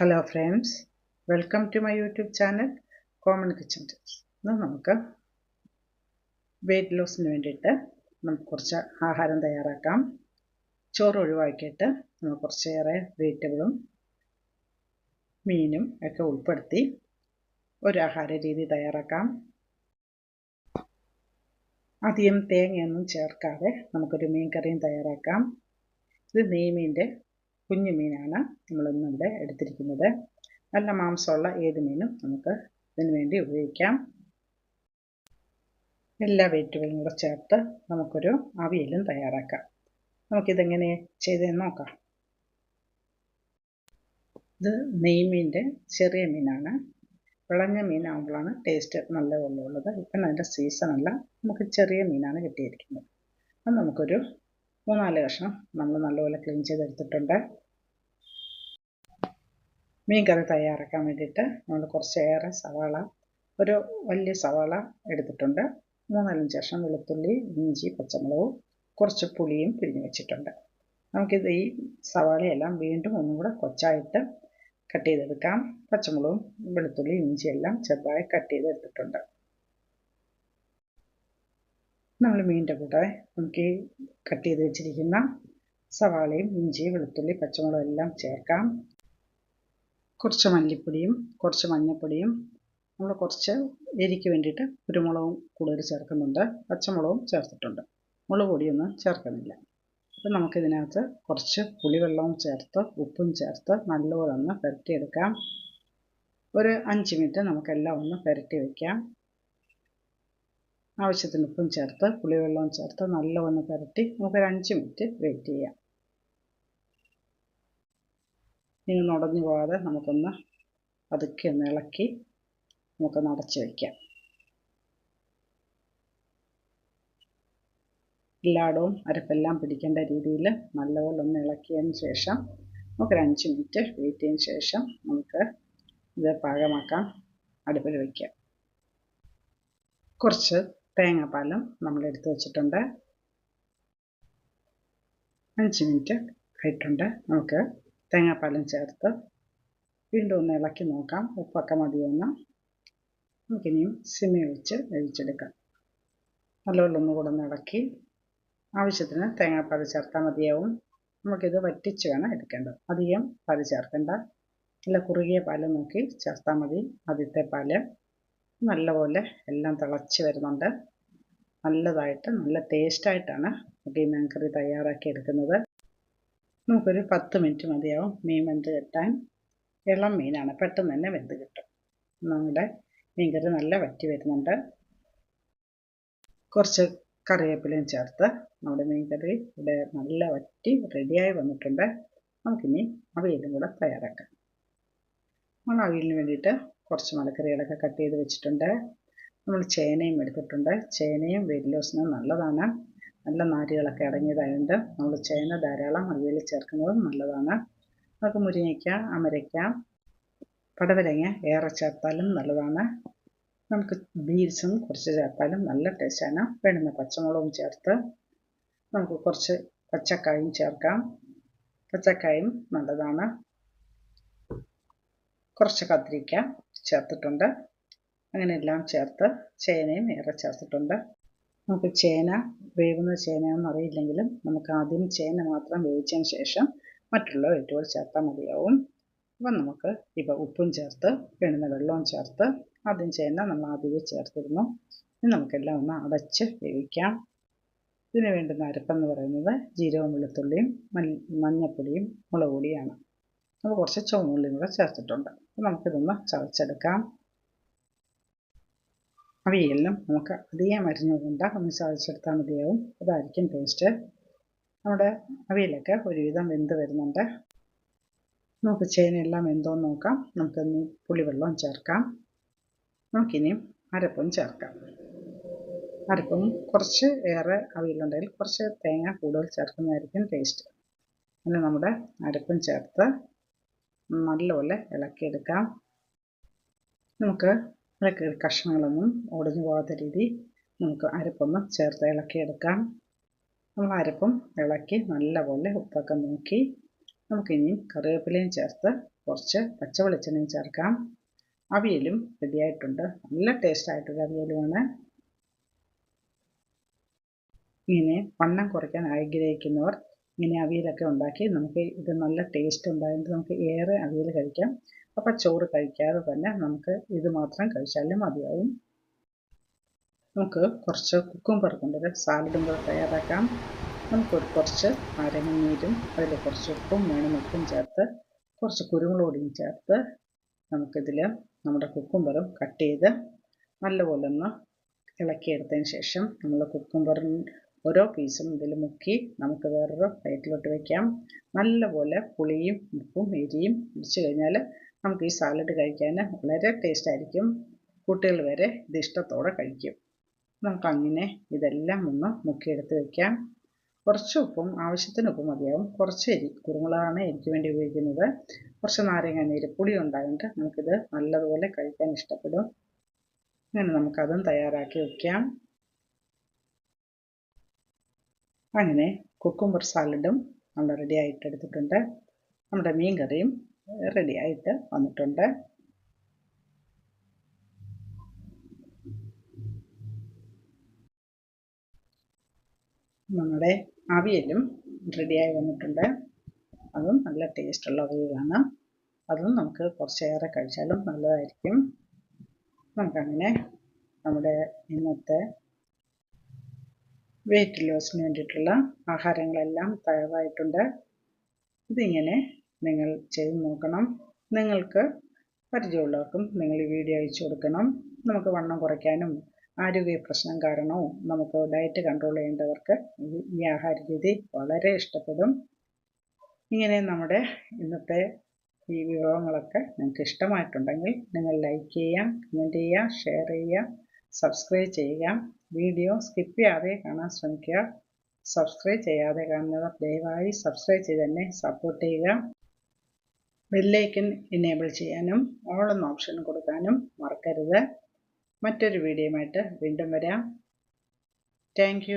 Hello friends welcome to my YouTube channel common kitchen tips ഇന്ന് നമുക്ക് wait ലോസിന് വേണ്ടിയിട്ട് നമുക്ക് കുറച്ച് ആഹാരം തയ്യാറാക്കാം. ചോറ് ഒഴിവാക്കിയിട്ട് നമുക്ക് കുറച്ചേറെ വെജിറ്റബിളും മീനും ഒക്കെ ഉൾപ്പെടുത്തി ഒരു ആഹാര രീതി തയ്യാറാക്കാം. അധികം തേങ്ങയൊന്നും ചേർക്കാതെ നമുക്കൊരു മീൻ കറിയും തയ്യാറാക്കാം. ഇത് നെയ്മീന്റെ കുഞ്ഞു മീനാണ് നമ്മളിന്നിവിടെ എടുത്തിരിക്കുന്നത്. നല്ല മാംസമുള്ള ഏത് മീനും നമുക്ക് ഇതിനു വേണ്ടി ഉപയോഗിക്കാം. എല്ലാ വെജിറ്റബിളും കൂടെ ചേർത്ത് നമുക്കൊരു അവിയലും തയ്യാറാക്കാം. നമുക്കിതെങ്ങനെ ചെയ്തെന്ന് നോക്കാം. ഇത് നെയ്മീന്റെ ചെറിയ മീനാണ്. വിളഞ്ഞ മീനാകുമ്പോഴാണ് ടേസ്റ്റ് നല്ല ഉള്ളത് ഇപ്പം അതിന്റെ സീസണല്ല നമുക്ക് ചെറിയ മീനാണ് കിട്ടിയിരിക്കുന്നത്. അത് നമുക്കൊരു മൂന്നാൽ കഷ്ണം നമ്മൾ നല്ലപോലെ ക്ലീൻ ചെയ്തെടുത്തിട്ടുണ്ട്. മീൻ കറി തയ്യാറാക്കാൻ വേണ്ടിയിട്ട് നമ്മൾ കുറച്ചേറെ സവാള ഒരു വലിയ സവാള എടുത്തിട്ടുണ്ട്. മൂന്നാലഞ്ച് കഷ്ണം വെളുത്തുള്ളി ഇഞ്ചി പച്ചമുളകും കുറച്ച് പുളിയും പിഴിഞ്ഞ് വെച്ചിട്ടുണ്ട്. നമുക്കിത് ഈ സവാളയെല്ലാം വീണ്ടും ഒന്നും കൂടെ കൊച്ചായിട്ട് കട്ട് ചെയ്തെടുക്കാം. പച്ചമുളകും വെളുത്തുള്ളി ഇഞ്ചിയെല്ലാം ചെറുതായി കട്ട് ചെയ്തെടുത്തിട്ടുണ്ട്. നമ്മൾ മീനിന്റെ കൂടെ നമുക്ക് ഈ കട്ട് ചെയ്ത് വെച്ചിരിക്കുന്ന സവാളയും ഇഞ്ചി വെളുത്തുള്ളി പച്ചമുളകും എല്ലാം ചേർക്കാം. കുറച്ച് മല്ലിപ്പൊടിയും കുറച്ച് മഞ്ഞൾപ്പൊടിയും നമ്മൾ കുറച്ച് എരിക്ക് വേണ്ടിയിട്ട് കുരുമുളകും കൂടുതൽ ചേർക്കുന്നുണ്ട്. പച്ചമുളകും ചേർത്തിട്ടുണ്ട്. മുളക് പൊടിയൊന്നും ചേർക്കുന്നില്ല. അപ്പം നമുക്കിതിനകത്ത് കുറച്ച് പുളിവെള്ളവും ചേർത്ത് ഉപ്പും ചേർത്ത് നല്ലപോലെ ഒന്ന് പുരട്ടിയെടുക്കാം. ഒരു അഞ്ച് മിനിറ്റ് നമുക്കെല്ലാം ഒന്ന് പുരട്ടി വയ്ക്കാം ആവശ്യത്തിന് ഉപ്പും ചേർത്ത് പുളിവെള്ളവും ചേർത്ത് നല്ലവണ്ണം പുരട്ടി നമുക്കൊരു അഞ്ച് മിനിറ്റ് വെയിറ്റ് ചെയ്യാം. ഇനി നുടഞ്ഞു പോകാതെ നമുക്കൊന്ന് പതുക്കെ ഒന്ന് ഇളക്കി നമുക്ക് നടച്ച് വയ്ക്കാം എല്ലായിടവും അരപ്പെല്ലാം പിടിക്കേണ്ട രീതിയിൽ നല്ലപോലെ ഒന്ന് ഇളക്കിയതിന് ശേഷം നമുക്കൊരു അഞ്ച് മിനിറ്റ് വെയിറ്റ് ചെയ്തതിന് ശേഷം നമുക്ക് ഇത് പാകമാക്കാം അടുപ്പിൽ വയ്ക്കാം കുറച്ച് തേങ്ങാപ്പാലും നമ്മൾ എടുത്ത് വെച്ചിട്ടുണ്ട്. അഞ്ച് മിനിറ്റ് ആയിട്ടുണ്ട്. നമുക്ക് തേങ്ങാപ്പാലും ചേർത്ത് വീണ്ടും ഒന്ന് ഇളക്കി നോക്കാം. ഉപ്പൊക്കെ മതിയൊന്ന്. നമുക്കിനിയും സിമ്മി വെച്ച് വേവിച്ചെടുക്കാം. നല്ലപോലെ ഒന്ന് കൂടെ ഒന്ന് ഇളക്കി ആവശ്യത്തിന് തേങ്ങാപ്പാൽ ചേർത്താൽ മതിയാവും. നമുക്കിത് വറ്റിച്ച് വേണം എടുക്കേണ്ടത്. അധികം പാൽ ചേർക്കേണ്ട. നല്ല കുറുകിയ പാൽ നോക്കി ചേർത്താൽ മതി. ആദ്യത്തെ പാൽ നല്ലപോലെ എല്ലാം തിളച്ച് വരുന്നുണ്ട്. നല്ലതായിട്ട് നല്ല ടേസ്റ്റായിട്ടാണ് ഈ മീൻ കറി തയ്യാറാക്കി എടുക്കുന്നത്. നമുക്കൊരു പത്ത് മിനിറ്റ് മതിയാവും മീൻ വെന്ത് കിട്ടാൻ. ഇളം മീനാണ് പെട്ടെന്ന് തന്നെ വെന്ത് കിട്ടും. നമ്മുടെ മീൻകറി നല്ല വറ്റി വരുന്നുണ്ട്. കുറച്ച് കറിവേപ്പിലയും ചേർത്ത് നമ്മുടെ മീൻകറി ഇവിടെ നല്ല വറ്റി റെഡിയായി വന്നിട്ടുണ്ട്. നമുക്കിനി അവിയലും കൂടെ തയ്യാറാക്കാം. നമ്മൾ അവിയലിന് വേണ്ടിയിട്ട് കുറച്ച് മലക്കറികളൊക്കെ കട്ട് ചെയ്ത് വെച്ചിട്ടുണ്ട്. നമ്മൾ ചേനയും എടുത്തിട്ടുണ്ട്. ചേനയും വെയിറ്റ് നല്ലതാണ്. നല്ല നാരുകളൊക്കെ അടങ്ങിയതായതുകൊണ്ട് നമ്മൾ ചേന ധാരാളം അവിയൽ ചേർക്കുന്നത് നല്ലതാണ്. നമുക്ക് മുരിങ്ങയ്ക്ക അമരയ്ക്ക പടവലങ്ങ ഏറെ ചേർത്താലും നല്ലതാണ്. നമുക്ക് ബീൻസും കുറച്ച് ചേർത്താലും നല്ല ടേസ്റ്റാണ് വേണ്ടുന്ന പച്ചമുളകും ചേർത്ത് നമുക്ക് കുറച്ച് പച്ചക്കായും ചേർക്കാം. പച്ചക്കായും നല്ലതാണ്. കുറച്ച് കത്തിരിക്ക ചേർത്തിട്ടുണ്ട്. അങ്ങനെയെല്ലാം ചേർത്ത് ചേനയും ഏറെ ചേർത്തിട്ടുണ്ട്. നമുക്ക് ചേന വേവുന്ന ചേനയാണെന്ന് അറിയില്ലെങ്കിലും നമുക്ക് ആദ്യം ചേന മാത്രം വേവിച്ചതിന് ശേഷം മറ്റുള്ള വെജിറ്റബിൾ ചേർത്താൽ മതിയാവും. അപ്പം നമുക്ക് ഇപ്പോൾ ഉപ്പും ചേർത്ത് വേണ്ടുന്ന വെള്ളവും ചേർത്ത് ആദ്യം ചേന നമ്മൾ ആദ്യമേ ചേർത്തിരുന്നു. ഇനി നമുക്കെല്ലാം ഒന്ന് അടച്ച് വേവിക്കാം. ഇതിന് വേണ്ടുന്ന അരപ്പെന്ന് പറയുന്നത് ജീരകവും വെളുത്തുള്ളിയും മഞ്ഞപ്പൊടിയും മുളക് പൊടിയാണ് നമ്മൾ കുറച്ച് ചുവന്നുള്ളിയും കൂടെ ചേർത്തിട്ടുണ്ട്. അപ്പം നമുക്കിതൊന്ന് ചതച്ചെടുക്കാം. അവിയലിനും നമുക്ക് അധികം അരിഞ്ഞു കൊണ്ട് ഒന്ന് ചതച്ചെടുത്താൽ മതിയാവും. അതായിരിക്കും ടേസ്റ്റ് നമ്മുടെ അവിയലൊക്കെ ഒരുവിധം വെന്ത് വരുന്നുണ്ട്. നമുക്ക് ചേനയെല്ലാം വെന്തോന്ന് നോക്കാം. നമുക്കിനി പുളിവെള്ളം ചേർക്കാം. നമുക്കിനിയും അരപ്പും ചേർക്കാം. അരപ്പും കുറച്ച് ഏറെ അവിയലുണ്ടെങ്കിൽ കുറച്ച് തേങ്ങ കൂടുതൽ ചേർക്കുന്നതായിരിക്കും ടേസ്റ്റ് അങ്ങനെ നമ്മുടെ അരപ്പും ചേർത്ത് നല്ലപോലെ ഇളക്കിയെടുക്കാം. നമുക്ക് കഷ്ണങ്ങളൊന്നും ഒടിഞ്ഞു പോകാത്ത രീതി നമുക്ക് അരപ്പൊന്ന് ചേർത്ത് ഇളക്കിയെടുക്കാം. നമ്മൾ അരപ്പും ഇളക്കി നല്ലപോലെ ഉപ്പൊക്കെ നോക്കി നമുക്കിനി കറിവേപ്പിലയും ചേർത്ത് കുറച്ച് പച്ച വെളിച്ചെണ്ണയും ചേർക്കാം. അവിയലും റെഡിയായിട്ടുണ്ട് നല്ല ടേസ്റ്റ് ആയിട്ടൊരു അവിയലുമാണ്. ഇങ്ങനെ വണ്ണം കുറയ്ക്കാൻ ആഗ്രഹിക്കുന്നവർ ഇങ്ങനെ അവിയലൊക്കെ ഉണ്ടാക്കി നമുക്ക് ഇത് നല്ല ടേസ്റ്റ് ഉണ്ടായതുകൊണ്ട് നമുക്ക് ഏറെ അവിയൽ കഴിക്കാം. അപ്പം ചോറ് കഴിക്കാതെ തന്നെ നമുക്ക് ഇത് മാത്രം കഴിച്ചാലും മതിയാവും. നമുക്ക് കുറച്ച് കുക്കുംബർ കൊണ്ടൊരു സാലഡും കൂടെ തയ്യാറാക്കാം. നമുക്കൊരു കുറച്ച് നാരങ്ങനീരും അതിൽ കുറച്ച് ഉപ്പും ഉപ്പും ചേർത്ത് കുറച്ച് കുരുമുളകും ചേർത്ത് നമുക്കിതിൽ നമ്മുടെ കുക്കുംബറും കട്ട് ചെയ്ത് നല്ലപോലെ ഒന്ന് ഇളക്കിയെടുത്തതിന് ശേഷം നമ്മൾ കുക്കുംബറിന് ഓരോ പീസും ഇതിൽ മുക്കി നമുക്ക് വേറൊരു പ്ലേറ്റിലോട്ട് വയ്ക്കാം നല്ലപോലെ പുളിയും ഉപ്പും എരിയും പിടിച്ച് കഴിഞ്ഞാൽ നമുക്ക് ഈ സാലഡ് കഴിക്കാൻ വളരെ ടേസ്റ്റ് ആയിരിക്കും. കുട്ടികൾ വരെ ഇത് ഇഷ്ടത്തോടെ കഴിക്കും. നമുക്ക് അങ്ങനെ ഇതെല്ലാം ഒന്ന് മുക്കിയെടുത്ത് വയ്ക്കാം കുറച്ച് ഉപ്പും ആവശ്യത്തിന് ഉപ്പും മതിയാവും. കുറച്ച് എരി കുരുമുളകാണ് എനിക്ക് വേണ്ടി ഉപയോഗിക്കുന്നത്. കുറച്ച് നാരങ്ങ നീര് പുളി ഉണ്ടായതുകൊണ്ട് നമുക്കിത് നല്ലതുപോലെ കഴിക്കാൻ ഇഷ്ടപ്പെടും. അങ്ങനെ നമുക്കതും തയ്യാറാക്കി വയ്ക്കാം അങ്ങനെ കുക്കുംബർ സാലഡും നമ്മൾ റെഡി ആയിട്ട് എടുത്തിട്ടുണ്ട്. നമ്മുടെ മീൻ കറിയും റെഡി ആയിട്ട് വന്നിട്ടുണ്ട്. നമ്മുടെ അവിയലും റെഡിയായി വന്നിട്ടുണ്ട്. അതും നല്ല ടേസ്റ്റുള്ള അവിയലാണ്. അതും നമുക്ക് കുറച്ചേറെ കഴിച്ചാലും നല്ലതായിരിക്കും. നമുക്കങ്ങനെ നമ്മുടെ ഇന്നത്തെ വെയിറ്റ് ലോസിന് വേണ്ടിയിട്ടുള്ള ആഹാരങ്ങളെല്ലാം തയ്യാറായിട്ടുണ്ട്. ഇതിങ്ങനെ നിങ്ങൾ ചെയ്ത് നോക്കണം. നിങ്ങൾക്ക് പരിചയമുള്ളവർക്കും നിങ്ങൾ ഈ വീഡിയോ അയച്ചു കൊടുക്കണം. നമുക്ക് വണ്ണം കുറയ്ക്കാനും ആരോഗ്യ പ്രശ്നം കാരണവും നമുക്ക് ഡയറ്റ് കൺട്രോൾ ചെയ്യേണ്ടവർക്ക് ഈ ആഹാര രീതി വളരെ ഇഷ്ടപ്പെടും. ഇങ്ങനെ നമ്മുടെ ഇന്നത്തെ ഈ വിഭവങ്ങളൊക്കെ നിങ്ങൾക്ക് ഇഷ്ടമായിട്ടുണ്ടെങ്കിൽ നിങ്ങൾ ലൈക്ക് ചെയ്യുക കമന്റ് ചെയ്യുക ഷെയർ ചെയ്യുക സബ്സ്ക്രൈബ് ചെയ്യുക. വീഡിയോ സ്കിപ്പ് ചെയ്യാതെ കാണാൻ ശ്രമിക്കുക. സബ്സ്ക്രൈബ് ചെയ്യാതെ കാണുന്നവർ ദയവായി സബ്സ്ക്രൈബ് ചെയ്ത് തന്നെ സപ്പോർട്ട് ചെയ്യുക. ബെല്ലൈക്കൻ എനേബിൾ ചെയ്യാനും ഓൾ എന്ന ഓപ്ഷൻ കൊടുക്കാനും മറക്കരുത്. മറ്റൊരു വീഡിയോയുമായിട്ട് വീണ്ടും വരാം. താങ്ക്